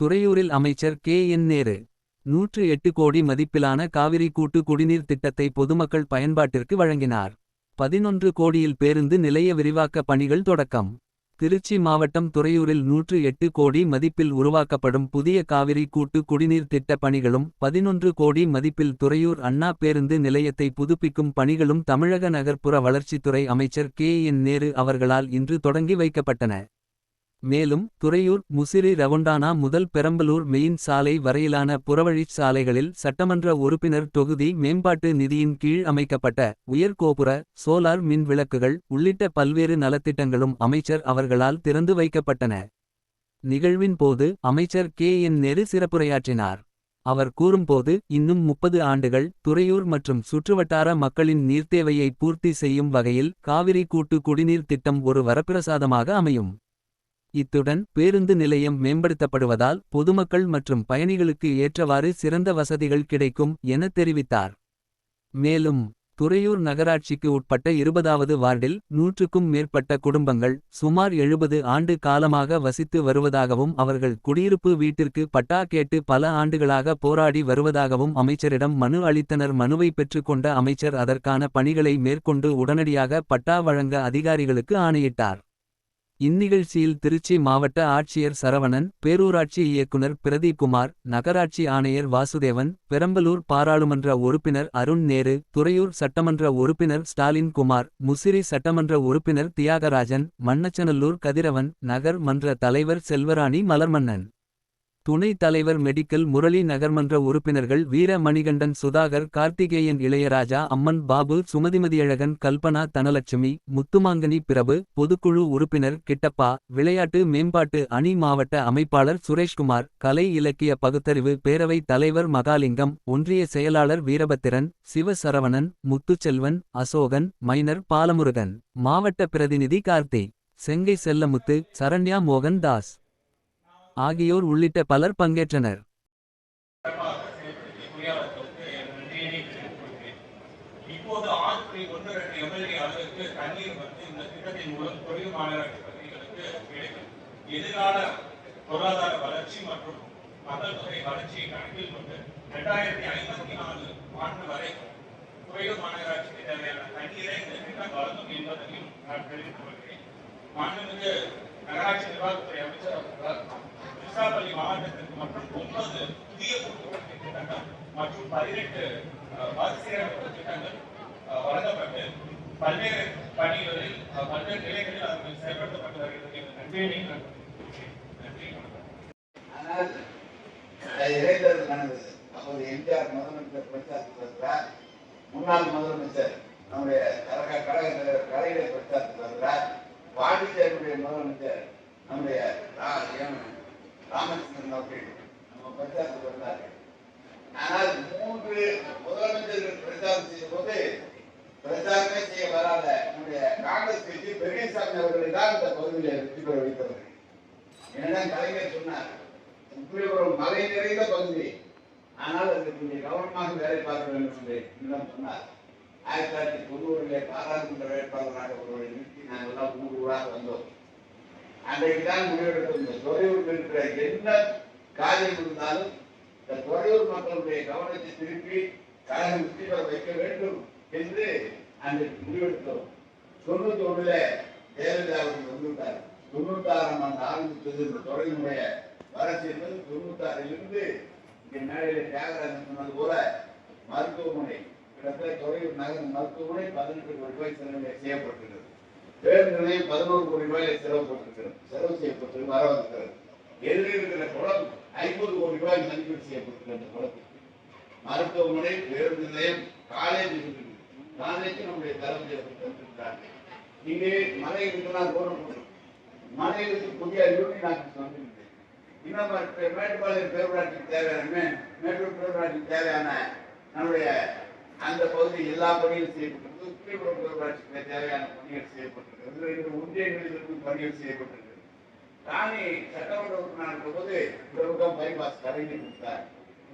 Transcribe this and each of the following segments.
துறையூரில் அமைச்சர் கே. என். நேரு. நூற்று எட்டு கோடி மதிப்பிலான காவிரி கூட்டு குடிநீர் திட்டத்தை பொதுமக்கள் பயன்பாட்டிற்கு வழங்கினார். பதினொன்று கோடியில் பேருந்து நிலைய விரிவாக்க பணிகள் தொடக்கம். திருச்சி மாவட்டம் துறையூரில் நூற்று எட்டு கோடி மதிப்பில் உருவாக்கப்படும் புதிய காவிரி கூட்டு குடிநீர் திட்ட பணிகளும் பதினொன்று கோடி மதிப்பில் துறையூர் அண்ணா பேருந்து நிலையத்தை புதுப்பிக்கும் பணிகளும் தமிழக நகர்ப்புற வளர்ச்சித்துறை அமைச்சர் கே. என். நேரு அவர்களால் இன்று தொடங்கி வைக்கப்பட்டன. மேலும் துறையூர் முசிறி ரவுண்டானா முதல் பெரம்பலூர் மெயின் சாலை வரையிலான புறவழிச் சாலைகளில் சட்டமன்ற உறுப்பினர் தொகுதி மேம்பாட்டு நிதியின் கீழ் அமைக்கப்பட்ட உயர்கோபுர சோலார் மின் விளக்குகள் உள்ளிட்ட பல்வேறு நலத்திட்டங்களும் அமைச்சர் அவர்களால் திறந்து வைக்கப்பட்டன. நிகழ்வின் போது அமைச்சர் கே. என். நெரு சிறப்புரையாற்றினார். அவர் கூறும்போது இன்னும் முப்பது ஆண்டுகள் துறையூர் மற்றும் சுற்றுவட்டார மக்களின் நீர்த்தேவையை பூர்த்தி செய்யும் வகையில் காவிரி கூட்டு குடிநீர் திட்டம் ஒரு வரப்பிரசாதமாக அமையும். இத்துடன் பேருந்து நிலையம் மேம்படுத்தப்படுவதால் பொதுமக்கள் மற்றும் பயணிகளுக்கு ஏற்றவாறு சிறந்த வசதிகள் கிடைக்கும் என தெரிவித்தார். மேலும் துறையூர் நகராட்சிக்கு உட்பட்ட இருபதாவது வார்டில் நூற்றுக்கும் மேற்பட்ட குடும்பங்கள் சுமார் எழுபது ஆண்டு காலமாக வசித்து வருவதாகவும் அவர்கள் குடியிருப்பு வீட்டிற்கு பட்டா கேட்டு பல ஆண்டுகளாக போராடி வருவதாகவும் அமைச்சரிடம் மனு அளித்தனர். மனுவை பெற்றுக்கொண்ட அமைச்சர் அதற்கான பணிகளை மேற்கொண்டு உடனடியாக பட்டா வழங்க அதிகாரிகளுக்கு ஆணையிட்டார். இந்நிகழ்ச்சியில் திருச்சி மாவட்ட ஆட்சியர் சரவணன் பேரூராட்சி இயக்குனர் பிரதீப்குமார் நகராட்சி ஆணையர் வாசுதேவன் பெரம்பலூர் பாராளுமன்ற உறுப்பினர் அருண் நேரு துறையூர் சட்டமன்ற உறுப்பினர் ஸ்டாலின் குமார் முசிறி சட்டமன்ற உறுப்பினர் தியாகராஜன் மன்னச்சநல்லூர் கதிரவன் நகர் மன்ற தலைவர் செல்வராணி மலர்மன்னன். துணைத் தலைவர் மெடிக்கல் முரளி நகர்மன்ற உறுப்பினர்கள் வீர மணிகண்டன் சுதாகர் கார்த்திகேயன் இளையராஜா அம்மன் பாபு சுமதிமதியழகன் கல்பனா தனலட்சுமி முத்துமாங்கனி பிரபு பொதுக்குழு உறுப்பினர் கிட்டப்பா விளையாட்டு மேம்பாட்டு அணி மாவட்ட அமைப்பாளர் சுரேஷ்குமார் கலை இலக்கிய பகுத்தறிவு பேரவை தலைவர் மகாலிங்கம் ஒன்றிய செயலாளர் வீரபத்திரன் சிவசரவணன் முத்துச்செல்வன் அசோகன் மைனர் பாலமுருகன் மாவட்ட பிரதிநிதி கார்த்தி செங்கை செல்லமுத்து சரண்யா மோகன் தாஸ் ஆகியோர் உள்ளிட்ட பலர் பங்கேற்றனர். மாநகராட்சி எதிர்கால பொருளாதார வளர்ச்சி மற்றும் மக்கள் தொகை வளர்ச்சியை கணக்கில் கொண்டு இரண்டாயிரத்தி ஐம்பத்தி நாலு ஆண்டு வரை மாநகராட்சிக்கு தேவையான தண்ணீரை இந்த திட்டம் வழங்கும் என்பதையும் நான் தெரிவித்துக் கொள்கிறேன் மாண்புமிகு நகராட்சி நிர்வாகத்துறை அமைச்சர் அவர்களால் திருச்சிராப்பள்ளி மாவட்டத்திற்கு மற்றும் ஒன்பது புதிய போக்குவரத்து திட்டங்கள் மற்றும் பதினெட்டு மறுசீரமைப்பு திட்டங்கள் வழங்கப்பட்டு பல்வேறு பணிகளில் பல்வேறு நிலைகளில் அவர்கள் செயல்படுத்தப்பட்டு வருகிறது என்ற நன்றியை நன்றி ஆனால் அது கனவு அப்போது எம்ஜிஆர் முதலமைச்சர் பிரச்சாரத்தில் முன்னாள் முதலமைச்சர் நம்முடைய கழக கழக தலைவர் கலையில பிரச்சாரத்தில் வருகிறார் பாண்டிச்சேரியுடைய முதலமைச்சர் நம்முடைய ரா- எம். ராமச்சந்திரன் அவர்கள் நம்ம பிரச்சாரத்தில் வந்தார்கள் ஆனால் மூன்று முதலமைச்சர்கள் பிரச்சாரம் செய்யும் போது பிரச்சாரமே செய்ய வராத நம்முடைய காங்கிரஸ் கட்சி பெரியசாமி அவர்களை தான் இந்த பகுதியில் வெற்றி பெற வைத்தவர்கள் என்னதான் கலைஞர் சொன்னார் இப்படி ஒரு மலை நிறைந்த பகுதி. ஆனால் அது கொஞ்சம் கவனமாக வேலை பார்க்க வேண்டும் என்று சொன்னார். ஆயிரத்தி தொள்ளாயிரத்தி தொண்ணூறிலே பாராளுமன்ற வேட்பாளராக ஒருவரை நிறுத்தி நாங்கள் எல்லாம் ஊர் ஊராக வந்தோம். அன்றைக்கு தான் முடிவெடுத்தோம் இந்த துறையூரில் இருக்கிற என்ன காரியம் இருந்தாலும் இந்த துறையூர் மக்களுடைய கவனத்தை திருப்பி கழகம் வெற்றி பெற வைக்க வேண்டும் என்று அன்றைக்கு முடிவெடுத்தோம். தொண்ணூத்தி ஒண்ணுல ஜெயலலிதா அவர்கள் வந்துவிட்டார் தொண்ணூத்தாறாம் ஆண்டு ஆரம்பித்தது இந்த துறையினுடைய வளர்ச்சி என்பது தொண்ணூத்தாறிலிருந்து இங்கே மேடையில தியாகராஜன் சொன்னது போல மருத்துவமனை கிட்டத்தட்ட துறையூர் நகர் மருத்துவமனை பதினெட்டு கோடி ரூபாய் செலவு செய்யப்பட்டிருக்கிறது. பேருந்து நிலையம் பதினோரு கோடி ரூபாய் செலவுப்பட்டிருக்கிறது செலவு செய்யப்பட்டு வர வந்திருக்கிறது. எதிரே இருக்கிற குளம் ஐம்பது கோடி ரூபாய் மதிப்பீடு செய்யப்பட்டிருக்கிறது அந்த குளத்துக்கு. மருத்துவமனை பேருந்து நிலையம் காலேஜ் இருக்குது காலேஜ் நம்முடைய தலைமை தந்திருக்கிறார்கள். இங்கே மலை இருக்குன்னா ரோடு போடும் மலைகளுக்கு புதிய யூனியன் ஆஃபீஸ் வந்துருக்கு இன்னும் மற்ற மேட்டுப்பாளையம் பேரூராட்சிக்கு தேவையான மேட்டூர் பேரூராட்சிக்கு தேவையான நம்முடைய அந்த பகுதி எல்லா பணிகளும் செய்யப்பட்டிருக்கு உத்திரிபுரம் நகராட்சிக்கு தேவையான பணிகள் செய்யப்பட்டிருக்கிறது. ரெண்டு ஒன்றியங்களில் பணிகள் செய்யப்பட்டிருக்கிறது. ராணி சட்டமன்ற உறுப்பினர் போது இந்த பக்கம் பைபாஸ் கரையில் கொடுத்தார்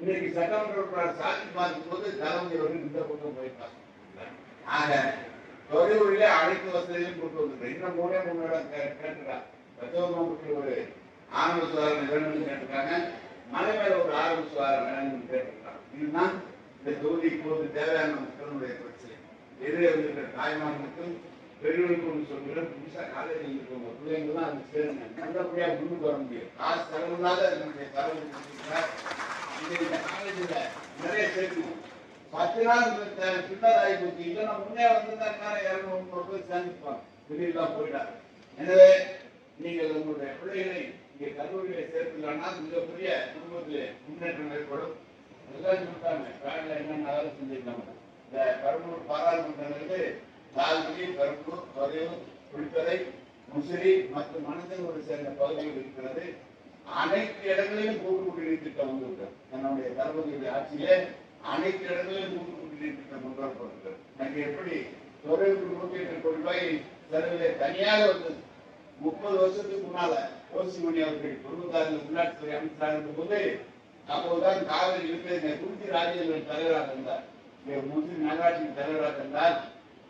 இன்னைக்கு சட்டமன்ற உறுப்பினர் சாதி பார்க்கும் போது தளபதி அவர்கள் இந்த பக்கம் பைபாஸ் ஆக தொழிலூரிலே அனைத்து வசதிகளையும் கொண்டு வந்திருக்கிறேன் இன்னும் மூணே மூணு இடம் கேட்டுக்கிறார் ஒரு ஆரம்ப சுகாதாரம் வேணும்னு கேட்டிருக்காங்க. மலை மேல ஒரு ஆரம்ப சுகாதாரம் வேணும்னு கேட்டிருக்காங்க இதுதான் இந்த தொகுதி போது தேவையான மக்களுடைய பிரச்சனை எதிரே வந்திருக்கிற தாய்மார்களுக்கும் பெரியவர்களுக்கும் சொல்கிற புதுசாக காலேஜில் இருக்கிறவங்க பிள்ளைங்களாம் அது சேருங்க. நல்லபடியாக முன்னுக்கு வர முடியும் காசு செலவில்லாத நம்முடைய தரவு கொடுத்திருக்கிறார். இந்த காலேஜில் நிறைய சேர்க்கணும். பத்து நாள் பின்னர் ஆகி போச்சு. இல்லைன்னா முன்னே வந்திருந்தா இரநூறு முந்நூறு பேர் சேர்ந்துப்பாங்க. திடீர்லாம் போயிட்டாங்க. எனவே நீங்கள் உங்களுடைய பிள்ளைகளை இங்கே கல்லூரியை சேர்த்துலன்னா மிகப்பெரிய குடும்பத்தில் முன்னேற்றம் ஏற்படும். எல்லாம் சொல்லிட்டாங்க காலையில் என்னென்ன வேலை செஞ்சிருக்காங்க? இந்த பெரம்பலூர் பாராளுமன்றங்களுக்கு லால்குடி பெரம்பலூர் தொலையூர் புலிக்கரை முசிறி மற்றும் சேர்ந்த பகுதிகள் இருக்கிறது. அனைத்து இடங்களிலும் கூட்டு திட்டம் என்னுடைய தளபதியுடைய ஆட்சியிலே அனைத்து இடங்களிலும் கூட்டு திட்டம் கொண்டு எனக்கு எப்படி தொழிலுக்கு நூற்றி எட்டு கோடி ரூபாய் செலவிலே தனியாக வந்தது முப்பது வருஷத்துக்கு முன்னால ஓசிமணி அவர்கள் குடும்பத்தாரில் உள்ளாட்சித்துறை அமைச்சராக இருந்த போது அப்போதுதான் காவிரி இருக்கிற குறிஞ்சி ராஜேந்திரன் தலைவராக இருந்தார். என் முஸ்லிம் நகராட்சியின் தலைவராக இருந்தார்.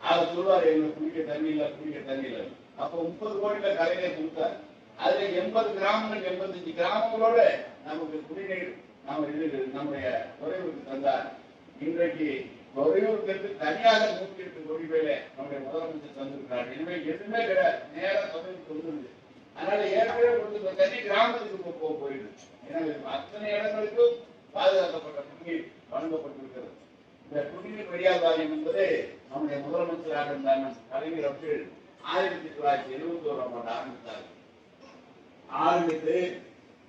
அவர் சொல்வார் எங்களுக்கு குடிக்க தண்ணி இல்லை குடிக்க தண்ணி இல்லை. அப்போ முப்பது கோடியில கரையிலே கொடுத்தார். அதுல எண்பது கிராமங்கள் எண்பத்தஞ்சு கிராமங்களோட நமக்கு குடிநீர் நாம இது நம்முடைய துறையூருக்கு தந்தார். இன்றைக்கு துறையூருக்கு இருந்து தனியாக நூற்றி எட்டு கோடி பேரை நம்முடைய முதலமைச்சர் தந்திருக்கிறார். எனவே எதுவுமே கிடையாது. நேரா தொகைக்கு வந்துருது அதனால ஏற்கனவே கொடுத்த தண்ணி கிராமத்துக்கு போக போ- போயிடுது அத்தனை இடங்களுக்கும் பாதுகாக்கப்பட்ட குடிநீர் வழங்கப்பட்டிருக்கிறது. இந்த குடிநீர் வடிகால் என்பது நம்முடைய முதலமைச்சராக இருந்தார் கலைஞர் அவர்கள் ஆயிரத்தி தொள்ளாயிரத்தி எழுபத்தி ஓராம் ஆண்டு ஆரம்பித்தார். ஆரம்பித்து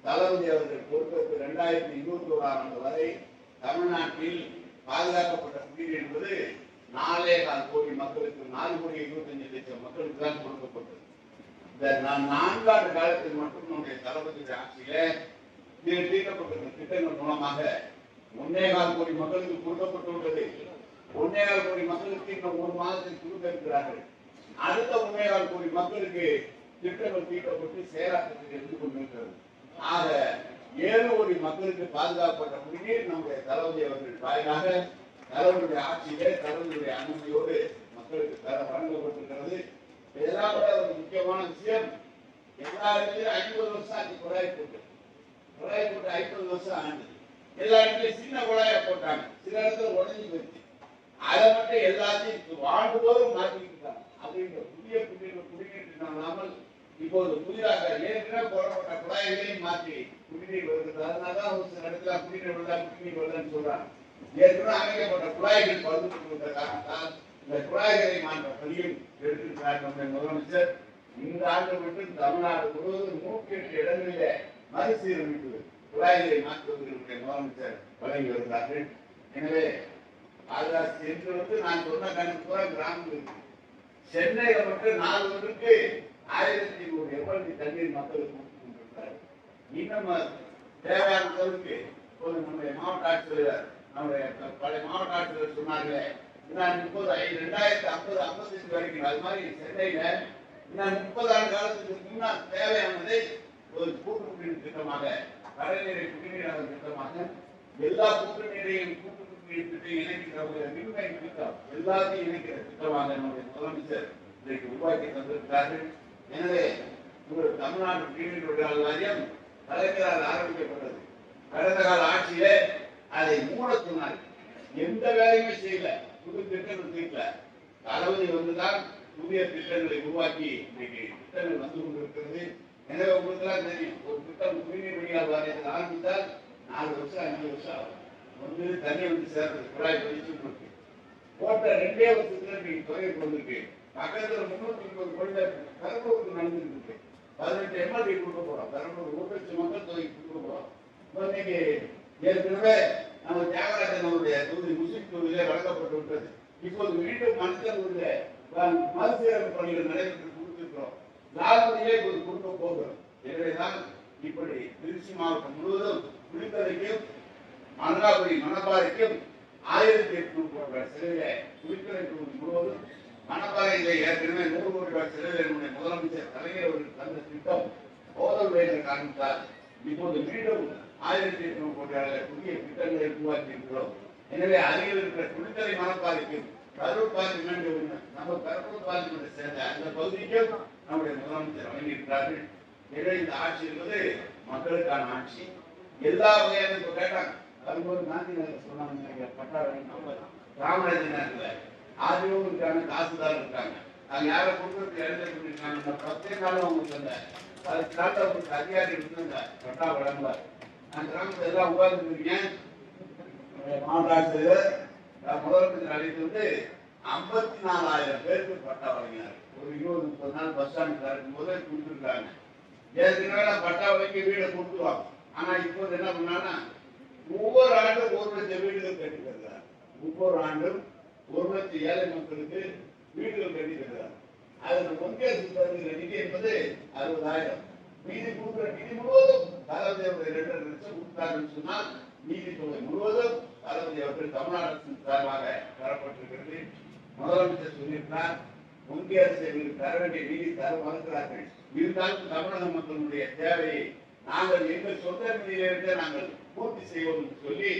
தளபதி அவர்கள் பொறுப்பிற்கு ரெண்டாயிரத்தி இருபத்தி ஓராம் ஆண்டு வரை தமிழ்நாட்டில் பாதுகாக்கப்பட்ட குடிநீர் என்பது நாலே கால் கோடி மக்களுக்கு நாலு கோடி இருபத்தஞ்சு லட்சம் மக்களுக்கு தான் கொடுக்கப்பட்டது. இந்த நான் நான்காண்டு காலத்தில் மட்டும் நம்முடைய தளபதியுடைய ஆட்சியில இது தீர்க்கப்பட்டிருந்த திட்டங்கள் மூலமாக ஒன்னே கால் கோடி மக்களுக்கு கொடுக்கப்பட்டுள்ளது. ஒன்னே கால் கோடி மக்களுக்கு இன்னும் ஒரு மாதத்தில் கொடுக்க இருக்கிறார்கள் அடுத்த ஒன்னே கால் கோடி மக்களுக்கு திட்டங்கள் தீட்டப்பட்டு செயலாக்கத்தில் இருந்து கொண்டிருக்கிறது. ஆக ஏழு கோடி மக்களுக்கு பாதுகாக்கப்பட்ட முடிவில் நம்முடைய தளபதி அவர்கள் வாயிலாக தலைவருடைய ஆட்சியிலே தலைவருடைய அனுமதியோடு மக்களுக்கு தர வழங்கப்பட்டிருக்கிறது. இதெல்லாம் விட ஒரு முக்கியமான விஷயம் எல்லா ஐம்பது வருஷம் ஆச்சு குழாய் போட்டு. குழாய் போட்டு ஐம்பது வருஷம் ஆண்டு எல்லா இடத்துலயும் சின்ன குழாயை போட்டாங்க. சில இடத்துல உடஞ்சி போச்சு. அதை மட்டும் எல்லாத்தையும் வாழ்ந்தோறும் மாற்றிக்கிட்டு இருக்காங்க. அப்படின்ற புதிய குடிநீர் குடிநீர் திட்டம் இப்போது புதிதாக ஏற்கனவே போடப்பட்ட குழாய்களையும் மாற்றி குடிநீர் வருகிறது. அதனாலதான் ஒரு சில இடத்துல குடிநீர் வருதா குடிநீர் வருதான்னு சொல்றாங்க. ஏற்கனவே அமைக்கப்பட்ட குழாய்கள் பழுது கொண்ட காரணத்தால் இந்த குழாய்களை மாற்ற பணியும் எடுத்திருக்கிறார் நம்முடைய முதலமைச்சர். இந்த ஆண்டு மட்டும் தமிழ்நாடு முழுவதும் நூற்றி எட்டு இடங்களிலே மறுசீரமைப்பு குழாய்களை மாற்றுவதற்கு முதலமைச்சர் வழங்கி வருகிறார்கள் எனவே பாதுகாப்பு என்று வந்து நான் சொன்ன கணக்கு பூரா கிராமங்கள். சென்னையில மட்டும் நாலு ஒன்றுக்கு ஆயிரத்தி நூறு எவ்வளவு தண்ணீர் மக்களுக்கு கொடுத்து இன்னும் தேவையான அளவுக்கு ஒரு நம்முடைய மாவட்ட ஆட்சியர் நம்முடைய பழைய மாவட்ட ஆட்சியர் சொன்னார்களே நான் முப்பது ஐ- ரெண்டாயிரத்தி ஐம்பது ஐம்பத்தஞ்சு வரைக்கும் அது மாதிரி சென்னையில நான் முப்பது ஆண்டு காலத்துக்கு முன்னால் தேவையானதை ஒரு கூட்டு குடிநீர் திட்டமாக கடல்நீரை குடிநீர் திட்டமாக எல்லா கூட்டு நீரையும் கூட்டு குடிநீர் திட்டம் இணைக்கிற மின்மை திட்டம் எல்லாத்தையும் இணைக்கிற திட்டமாக நம்முடைய முதலமைச்சர் இன்றைக்கு உருவாக்கி தந்திருக்கிறார்கள். எனவே ஒரு தமிழ்நாடு குடிநீர் தொழிலாளர் வாரியம் கலைஞரால் ஆரம்பிக்கப்பட்டது. கடந்த கால ஆட்சியிலே அதை மூட சொன்னார் எந்த வேலையுமே செய்யல. புது திட்டங்கள் தீட்டல தளபதி வந்துதான் புதிய திட்டங்களை உருவாக்கி இன்னைக்கு திட்டங்கள் வந்து கொண்டிருக்கிறது. எனவே உங்களுக்கு எல்லாம் தெரியும் ஒரு திட்டம் குடிநீர் வழியால் வாரியத்தில் ஆரம்பித்தால் நாலு வருஷம் அஞ்சு வருஷம் ஆகும். வந்து தண்ணி வந்து சேர்றது குழாய் பதிச்சு இருக்கு போட்ட ரெண்டே வருஷத்துல நீங்க தொகை கொண்டிருக்கு பக்கத்துல முன்னூத்தி முப்பது கோடியில பெரம்பூருக்கு நடந்துருக்கு பதினெட்டு எம்எல்ஏ கொடுக்க போறோம். பெரம்பூர் ஒரு லட்சம் மக்கள் தொகை கொடுக்க போறோம். இன்னைக்கு ஏற்கனவே நம்ம தியாகராஜன் அவருடைய தொகுதி முஸ்லிம் தொகுதியிலே வழங்கப்பட்டு விட்டது இப்போது மீண்டும் மனிதர்களுடைய மறுசீரமைப்பு பணிகள் நடைபெற்று கொடுத்திருக்கிறோம் லால்குடியிலே இப்போது கொடுக்க போகிறோம். எனவேதான் இப்படி திருச்சி மாவட்டம் முழுவதும் குளித்தலைக்கும் மன்னாபுரி மணப்பாறைக்கும் ஆயிரத்தி எட்நூறு கோடி ரூபாய் செலவிலே குளித்தலை தொகுதி முழுவதும் மணப்பாறையிலே ஏற்கனவே நூறு கோடி ரூபாய் செலவில் என்னுடைய முதலமைச்சர் தலைவர் அவர்கள் தந்த திட்டம் போதவில்லை என்ற காரணத்தால் இப்போது மீண்டும் ஆயிரத்தி எட்நூறு கோடி புதிய திட்டங்களை உருவாக்கியிருக்கிறோம். எனவே அருகில் இருக்கிற குளித்தலை மணப்பாறைக்கும் கரூர் பார்லிமெண்ட் நம்ம கரூர் பார்லிமெண்ட் சேர்ந்த அந்த பகுதிக்கும் நம்முடைய முதலமைச்சர் வழங்கியிருக்கிறார்கள். எனவே இந்த ஆட்சி என்பது மக்களுக்கான ஆட்சி. எல்லா வகையான இப்ப கேட்டாங்க. வரும்போது காந்தி நகர் சொன்னாங்க பட்டாளம் ராமராஜன் நகர்ல ஆதிவும் இருக்காங்க தாசில்தார் இருக்காங்க. அவங்க யாரை கொடுக்கறதுக்கு எழுதி பண்ணிருக்காங்க பத்தே நாளும் அவங்களுக்கு அந்த அதுக்கு தாத்தா அவங்களுக்கு அதிகாரி இருந்தாங்க பட்டா வழங்குவார். அந்த கிராமத்துல எல்லாம் உட்கார்ந்துருக்கீங்க மாவட்ட ஆட்சியர் முதலமைச்சர் அழைத்து வந்து ஐம்பத்தி நாலாயிரம் பேருக்கு பட்டா வழங்கினார் ஒரு இருபது முப்பது நாள் பஸ் ஸ்டாண்ட் இருக்கும் போதே கொடுத்துருக்காங்க ஏற்கனவே பட்டா வழங்கி வீடை கொடுத்துருவாங்க ஆனா இப்போது என்ன பண்ணாங்கன்னா ஒவ்வொரு ஆண்டும் ஒரு லட்சம் வீடுகள் கட்டி தருகிறார் ஒவ்வொரு ஆண்டும் ஒரு லட்சம் ஏழை மக்களுக்கு வீடுகள் கட்டி தருகிறார் அதில் ஒன்றிய அரசு தருகிற நிதி என்பது அறுபதாயிரம். மீதி கொடுக்கிற நிதி முழுவதும் தளபதி அவர்கள் இரண்டரை லட்சம் கொடுத்தார்கள் சொன்னால் நீதி முழுவதும் தளபதி அவர்கள் தமிழ்நாடு அரசின் சார்பாக தரப்பட்டிருக்கிறது முதலமைச்சர் சொல்லியிருக்கிறார் ஒன்றிய அரசு எங்களுக்கு தர வேண்டிய நிதி தர மறுக்கிறார்கள். இருந்தாலும் தமிழக மக்களுடைய தேவையை நாங்கள் எங்கள் சொந்த நிதியிலிருந்தே நாங்கள் பூர்த்தி செய்வோம் என்று சொல்லி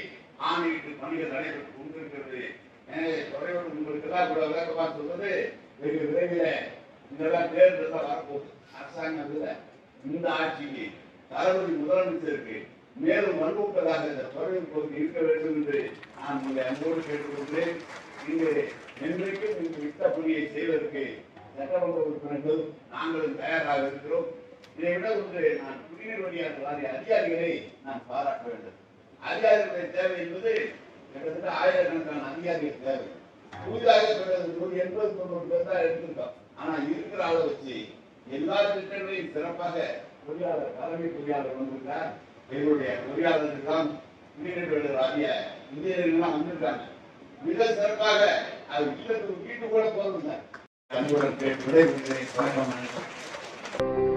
ஆணையிட்டு பணிகள் நடைபெற்றுக் கொண்டிருக்கிறது. எனவே குறைவோடு உங்களுக்கு எல்லாம் இவ்வளவு விளக்கமா சொல்வது வெகு விரைவில் இதெல்லாம் தேர்தல் தான் வரப்போகுது. அரசாங்கம் இந்த ஆட்சிக்கு தளபதி முதலமைச்சருக்கு மேலும் வலுவூட்டதாக இந்த துறையின் பகுதி இருக்க வேண்டும் என்று நான் உங்களை அன்போடு கேட்டுக்கொள்கிறேன். இங்கு என்றைக்கும் இந்த யுத்த பணியை செய்வதற்கு சட்டமன்ற உறுப்பினர்கள் நாங்களும் தயாராக இருக்கிறோம். இதை விட ஒன்று நான் குடிநீர் வழியாக அதிகாரிகளை நான் பாராட்ட வேண்டும். அதிகாரிகளுடைய தேவை என்பது கிட்டத்தட்ட ஆயிரக்கணக்கான அதிகாரிகள் தேவை. புதிதாக சொல்றது நூறு எண்பது தொண்ணூறு பேர் தான் எடுத்திருக்கோம். ஆனா இருக்கிற அளவு வச்சு எல்லா திட்டங்களையும் சிறப்பாக பொறியாளர் தலைமை பொறியாளர் வந்திருக்கார் எங்களுடைய பொறியாளர்கள் குடிநீர் வழியாக வாரிய இன்ஜினியர்கள்லாம் வந்திருக்காங்க. மிக சிறப்பாக அது இல்லத்துக்கு வீட்டு கூட போதும் சார் கண்ணுடன் விடைபெறுகிறேன். வணக்கம்.